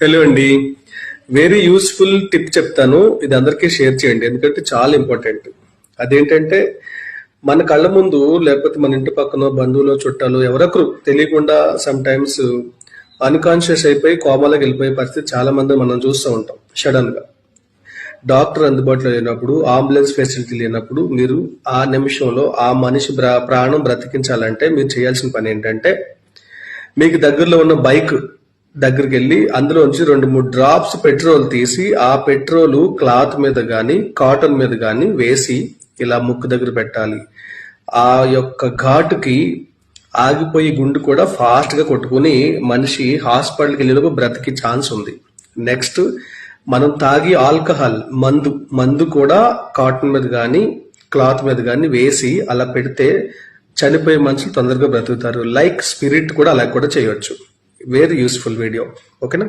Hello అండి. Very useful tip చెప్తాను. ఇది అందరికీ షేర్ చేయండి. ఎందుకంటే చాలా ఇంపార్టెంట్ అదేంటంటే మన కళ్ళ ముందు లేకపోతే మన ఇంటి పక్కన బంధువులు చుట్టాలు ఎవరొకరు తెలియకుండా సమ్ టైమ్స్ అన్కాన్షియస్ అయిపోయి కోమాలకు వెళ్ళిపోయే పరిస్థితి చాలా మంది మనం చూస్తూ ఉంటాం సడన్గా. డాక్టర్ అందుబాటులో లేనప్పుడు అంబులెన్స్ ఫెసిలిటీ లేనప్పుడు మీరు ఆ నిమిషంలో ఆ మనిషి ప్రాణం బ్రతికించాలంటే మీరు చేయాల్సిన పని ఏంటంటే మీకు దగ్గరలో ఉన్న బైక్ దగ్గరికి వెళ్ళి అందులోంచి రెండు మూడు డ్రాప్స్ పెట్రోల్ తీసి ఆ పెట్రోల్ క్లాత్ మీద కానీ కాటన్ మీద కానీ వేసి ఇలా ముక్కు దగ్గర పెట్టాలి. ఆ యొక్క ఘాటుకి ఆగిపోయి గుండు కూడా ఫాస్ట్గా కొట్టుకుని మనిషి హాస్పిటల్కి వెళ్ళినప్పుడు బ్రతికి ఛాన్స్ ఉంది. నెక్స్ట్ మనం తాగి ఆల్కహాల్ మందు మందు కూడా కాటన్ మీద కానీ క్లాత్ మీద కానీ వేసి అలా పెడితే చనిపోయే మనుషులు తొందరగా బ్రతుకుతారు. లైక్ స్పిరిట్ కూడా అలా కూడా చేయొచ్చు. వెరీ యూస్ఫుల్ వీడియో ఓకేనా